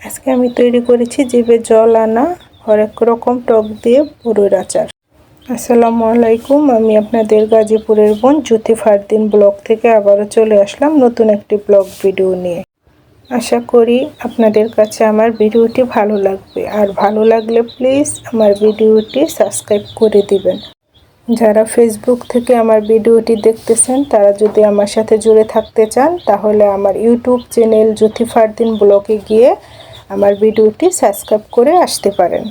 আজকে আমি তৈরি করেছি জিভে জল আনা হরেক রকম টক দিয়ে পুরোর আচার। আসসালামু আলাইকুম, আমি আপনাদের গাজীপুরের বোন জ্যোতি ফারদিন ব্লগ থেকে আবারও চলে আসলাম নতুন একটি ব্লগ ভিডিও নিয়ে। আশা করি আপনাদের কাছে আমার ভিডিওটি ভালো লাগবে। আর ভালো লাগলে প্লিজ আমার ভিডিওটি সাবস্ক্রাইব করে দিবেন। যারা ফেসবুক থেকে আমার ভিডিওটি দেখতেছেন, তারা যদি আমার সাথে জুড়ে থাকতে চান, তাহলে আমার ইউটিউব চ্যানেল জ্যোতি ফারদিন ব্লগে গিয়ে আমার ভিডিওটি সাবস্ক্রাইব করে আসতে পারেন।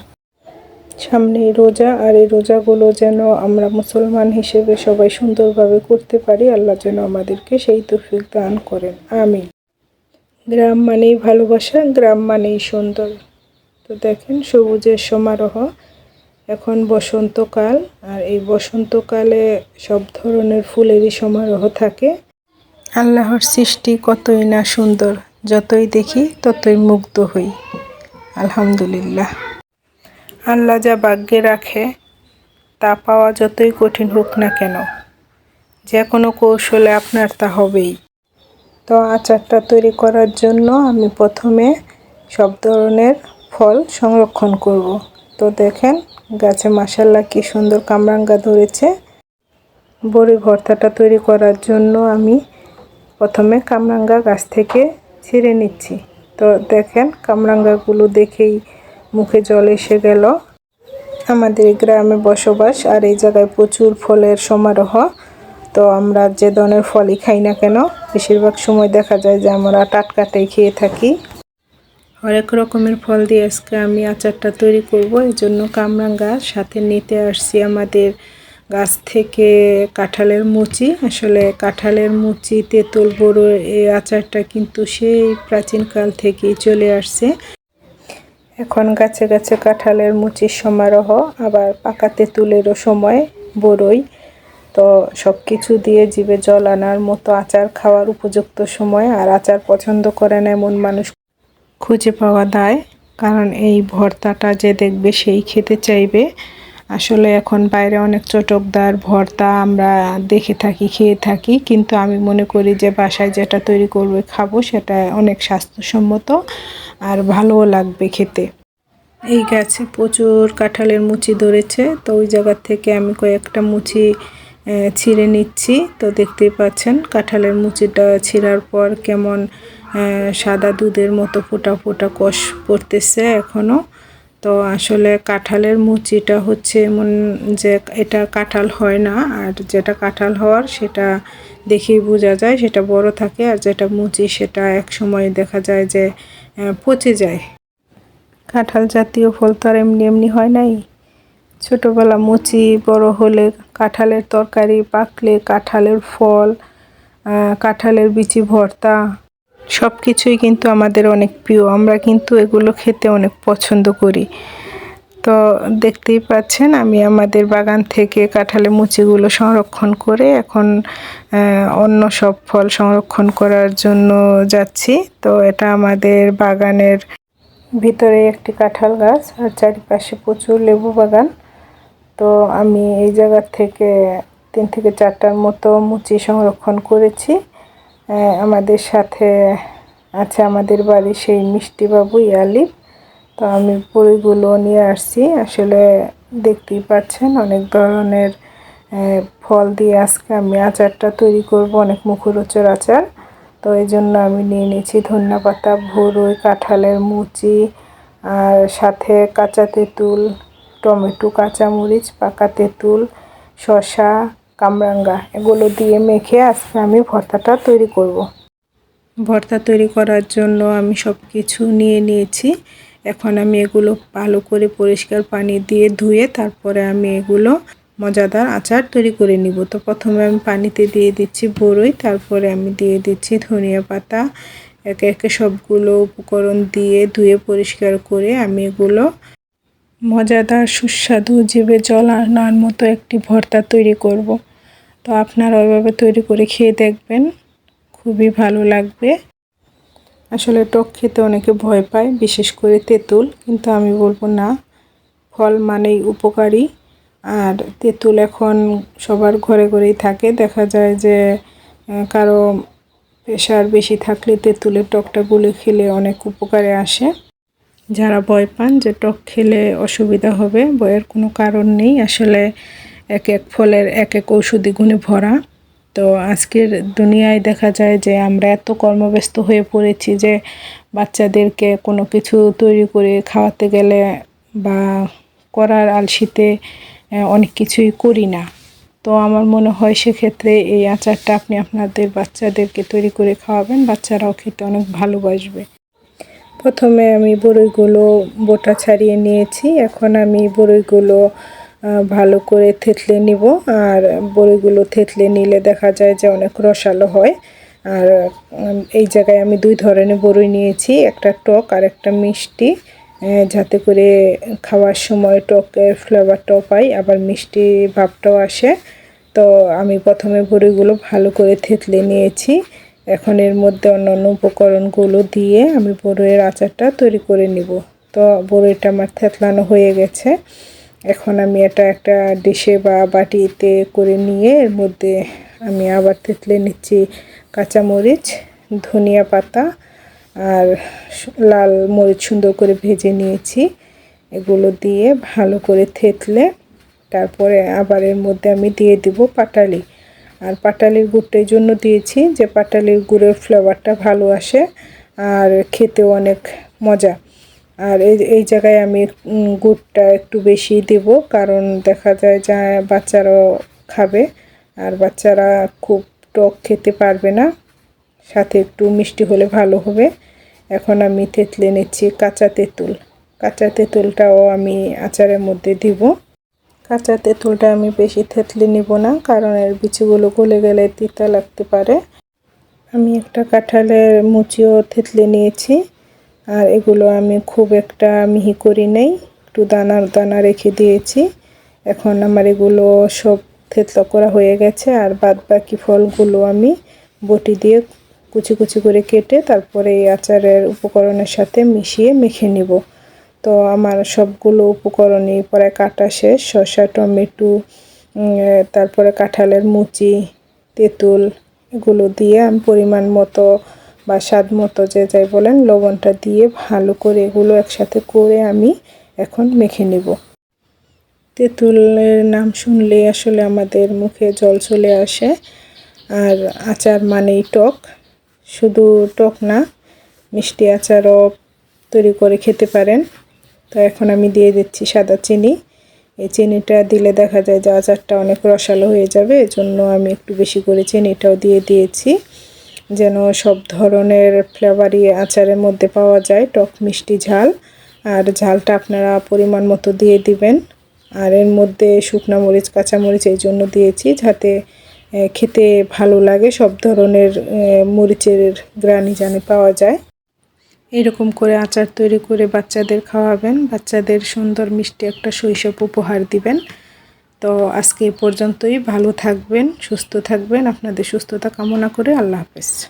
সামনে রোজা আর এই রোজাগুলো যেন আমরা মুসলমান হিসেবে সবাই সুন্দরভাবে করতে পারি, আল্লাহ যেন আমাদেরকে সেই তৌফিক দান করেন। আমি গ্রাম মানেই ভালোবাসা, গ্রাম মানেই সুন্দর। তো দেখেন সবুজের সমারোহ, এখন বসন্তকাল আর এই বসন্তকালে সব ধরনের ফুলেরই সমারোহ থাকে। আল্লাহর সৃষ্টি কতই না সুন্দর। যতই দেখি ততই মুগ্ধ হই। আলহামদুলিল্লাহ। আল্লাহ যা ভাগ্যে রাখে, তা পাওয়া যতই কঠিন হোক না কেন, যে কোনো কৌশলে আপনার তা হবেই। তো আচারটা তৈরি করার জন্য আমি প্রথমে সব ধরনের ফল সংরক্ষণ করব। তো দেখেন, গাছে মাসাল্লা কি সুন্দর কামরাঙ্গা ধরেছে। বড়ি ভর্তাটা তৈরি করার জন্য আমি প্রথমে কামরাঙ্গা গাছ থেকে ছিঁড়ে নিচ্ছি। তো দেখেন, কামরাঙ্গাগুলো দেখেই মুখে জল এসে গেল। আমাদের গ্রামে বসবাস, আর এই জায়গায় প্রচুর ফলের সমারোহ। তো আমরা যে ধরনের ফলই খাই না কেন, বেশিরভাগ সময় দেখা যায় যে আমরা টাটকাটাই খেয়ে থাকি। অনেক রকমের ফল দিয়ে আজকে আমি আচারটা তৈরি করব, এই জন্য কামরাঙ্গা সাথে নিতে আসছি আমাদের গাছ থেকে কাঁঠালের মুচি। আসলে কাঁঠালের মুচি, তেঁতুল, বড় এই আচারটা কিন্তু সেই প্রাচীনকাল থেকেই চলে আসছে। এখন গাছে গাছে কাঁঠালের মুচির সমারোহ, আবার পাকা তেঁতুলেরও সময়, বড়ই। তো সব কিছু দিয়ে জীবে জল আনার মতো আচার খাওয়ার উপযুক্ত সময়, আর আচার পছন্দ করে না এমন মানুষ খুঁজে পাওয়া দায়, কারণ এই ভর্তাটা যে দেখবে সেই খেতে চাইবে। আসলে এখন বাইরে অনেক চটকদার, ভর্তা আমরা দেখে থাকি, খেয়ে থাকি। কিন্তু আমি মনে করি যে বাসায় যেটা তৈরি করবে, খাব সেটা অনেক স্বাস্থ্যসম্মত আর ভালোও লাগবে খেতে। এই গাছে প্রচুর কাঁঠালের মুচি ধরেছে। তো ওই জায়গার থেকে আমি কয়েকটা মুচি ছিঁড়ে নিচ্ছি। তো দেখতেই পাচ্ছেন কাঁঠালের মুচিটা ছিঁড়ার পর কেমন সাদা দুধের মতো ফোটা ফোটা কষ পড়তেছে এখনও তো আসলে কাঁঠালের মুচিটা হচ্ছে এমন যে এটা কাঁঠাল হয় না, আর যেটা কাঁঠাল হওয়ার সেটা দেখেই বোঝা যায়, সেটা বড় থাকে, আর যেটা মুচি সেটা এক সময় দেখা যায় যে পচে যায়। কাঁঠাল জাতীয় ফল তো আর এমনি এমনি হয় নাই। ছোটোবেলা মুচি বড় হলে কাঁঠালের তরকারি, পাকলে কাঁঠালের ফল কাঁঠালের বিচি ভর্তা সব কিছুই কিন্তু আমাদের অনেক প্রিয়। আমরা কিন্তু এগুলো খেতে অনেক পছন্দ করি। তো দেখতেই পাচ্ছেন, আমি আমাদের বাগান থেকে কাঁঠালে মুচিগুলো সংরক্ষণ করে এখন অন্য সব ফল সংরক্ষণ করার জন্য যাচ্ছি। তো এটা আমাদের বাগানের ভিতরে একটি কাঁঠাল গাছ, আর চারিপাশে প্রচুর লেবু বাগান। তো আমি এই জায়গার থেকে তিন থেকে চারটার মতো মুচি সংরক্ষণ করেছি। আমাদের সাথে আছে আমাদের বাড়ি সেই মিষ্টিবাবু ইয়ালিফ তো আমি বইগুলো নিয়ে আসছি। আসলে দেখতেই পাচ্ছেন অনেক ধরনের ফল দিয়ে আজকে আমি আচারটা তৈরি করব, অনেক মুখরোচর আচার। তো এই জন্য আমি নিয়ে নিয়েছি ধন্যা পাতা, ভুরুই, কাঁঠালের মুচি, আর সাথে কাঁচা তেঁতুল, টমেটো, কাঁচামরিচ, পাকা তেঁতুল, শসা কামরাঙ্গা, এগুলো দিয়ে মেখে আজকে আমি ভর্তাটা তৈরি করব। ভর্তা তৈরি করার জন্য আমি সব কিছু নিয়ে নিয়েছি। এখন আমি এগুলো ভালো করে পরিষ্কার পানি দিয়ে ধুয়ে তারপরে আমি এগুলো মজাদার আচার তৈরি করে নিব। তো প্রথমে আমি পানিতে দিয়ে দিচ্ছি বড়ই, তারপরে আমি দিয়ে দিচ্ছি ধনিয়া পাতা। একে একে সবগুলো উপকরণ দিয়ে ধুয়ে পরিষ্কার করে আমি এগুলো মজাদার, সুস্বাদু জিভে জল আনার মতো একটি ভর্তা তৈরি করব। তো আপনারা ওইভাবে তৈরি করে খেয়ে দেখবেন, খুবই ভালো লাগবে। আসলে টক খেতে অনেকে ভয় পায়, বিশেষ করে তেঁতুল, কিন্তু আমি বলব না, ফল মানেই উপকারী। আর তেঁতুল এখন সবার ঘরে ঘরেই থাকে, দেখা যায় যে কারও প্রেশার বেশি থাকলে তেঁতুলের টকটা গুলে খেলে অনেক উপকারে আসে। যারা ভয় পান যে টক খেলে অসুবিধা হবে, ভয়ের কোনো কারণ নেই। আসলে এক এক ফলের এক এক ঔষধি গুণে ভরা। তো আজকের দুনিয়ায় দেখা যায় যে আমরা এত কর্মব্যস্ত হয়ে পড়েছি যে বাচ্চাদেরকে কোনো কিছু তৈরি করে খাওয়াতে গেলে বা করার আলসিতে অনেক কিছুই করি না। তো আমার মনে হয় সেক্ষেত্রে এই আচারটা আপনি আপনাদের বাচ্চাদেরকে তৈরি করে খাওয়াবেন। বাচ্চারাও খেতে অনেক ভালোবাসবে। প্রথমে আমি বড়ইগুলো বোটা ছাড়িয়ে নিয়েছি। এখন আমি বড়ইগুলো ভালো করে থেতলে নিব। আর বড়িগুলো থেতলে নিলে দেখা যায় যে অনেক রসালো হয়। আর এই জায়গায় আমি দুই ধরনের বড়ই নিয়েছি, একটা টক আর একটা মিষ্টি। যাতে করে খাওয়ার সময় টকের ফ্লেভারটাও পাই, আবার মিষ্টি ভাবটাও আসে। তো আমি প্রথমে বড়িগুলো ভালো করে থেতলে নিয়েছি। এখন এর মধ্যে অন্যান্য উপকরণগুলো দিয়ে আমি বড়ইয়ের আচারটা তৈরি করে নিব। তো বড়ইটা আমার থেতলানো হয়ে গেছে। এখন আমি এটা একটা ডিশে বা বাটিতে করে নিয়ে এর মধ্যে আমি আবার তেতলে নিচ্ছি কাঁচামরিচ, ধনিয়া পাতা আর লাল মরিচ সুন্দর করে ভেজে নিয়েছি। এগুলো দিয়ে ভালো করে থেতলে তারপরে আবার এর মধ্যে আমি দিয়ে দিব পাটালি। আর পাটালির গুড়টা এই জন্য দিয়েছি যে পাটালির গুড়ের ফ্লেভারটা ভালো আসে আর খেতেও অনেক মজা। আর এই এই জায়গায় আমি গুড়টা একটু বেশি দেব কারণ দেখা যায় যা, বাচ্চারাও খাবে আর বাচ্চারা খুব টক খেতে পারবে না। সাথে একটু মিষ্টি হলে ভালো হবে। এখন আমি তেঁতলে নিচ্ছি কাঁচা তেঁতুল। কাঁচা তেঁতুলটাও আমি আচারের মধ্যে দিব। কাঁচা তেঁতুলটা আমি বেশি থেতলে নিব না, কারণ এর বিচিগুলো গলে গেলে তিতা লাগতে পারে। আমি একটা কাঁঠালের মুচিও থেতলে নিয়েছি, আর এগুলো আমি খুব একটা মিহি করি নেই, একটু দানা দানা রেখে দিয়েছি। এখন আমার এগুলো সব থেতলা করা হয়ে গেছে, আর বাদ বাকি ফলগুলো আমি বটি দিয়ে কুচি কুচি করে কেটে তারপরে এই আচারের উপকরণের সাথে মিশিয়ে মেখে নিব। তো আমার সবগুলো উপকরণই, পরে কাটা শেষ, শসা, টমেটো তারপরে কাঁঠালের মুচি, তেঁতুল, এগুলো দিয়ে আমি পরিমাণ মতো বা স্বাদ মতো যে যাই বলেন লবণটা দিয়ে ভালো করে এগুলো একসাথে করে আমি এখন মেখে নেব। তেঁতুলের নাম শুনলে আসলে আমাদের মুখে জল চলে আসে। আর আচার মানেই টক। শুধু টক না, মিষ্টি আচারও তৈরি করে খেতে পারেন। তো এখন আমি দিয়ে দিচ্ছি সাদা চিনি। এই চিনিটা দিলে দেখা যায় যে আচারটা অনেক রসালো হয়ে যাবে। এজন্য আমি একটু বেশি করে চিনিটাও দিয়ে দিয়েছি। যেন সব ধরনের ফ্লেভারই আচারের মধ্যে পাওয়া যায়। টক মিষ্টি ঝাল। আর ঝালটা আপনারা পরিমাণ মতো দিয়ে দিবেন। আর এর মধ্যে শুকনা মরিচ, কাঁচা মরিচ এই জন্য দিয়েছি যাতে খেতে ভালো লাগে। সব ধরনের মরিচের গ্রানি জানে পাওয়া যায়। এরকম করে আচার তৈরি করে বাচ্চাদের খাওয়াবেন। বাচ্চাদের সুন্দর মিষ্টি একটা শৈশব উপহার দিবেন। তো আজকে এ পর্যন্তই। ভালো থাকবেন, সুস্থ থাকবেন। আপনাদের সুস্থতা কামনা করে আল্লাহ হাফেজ।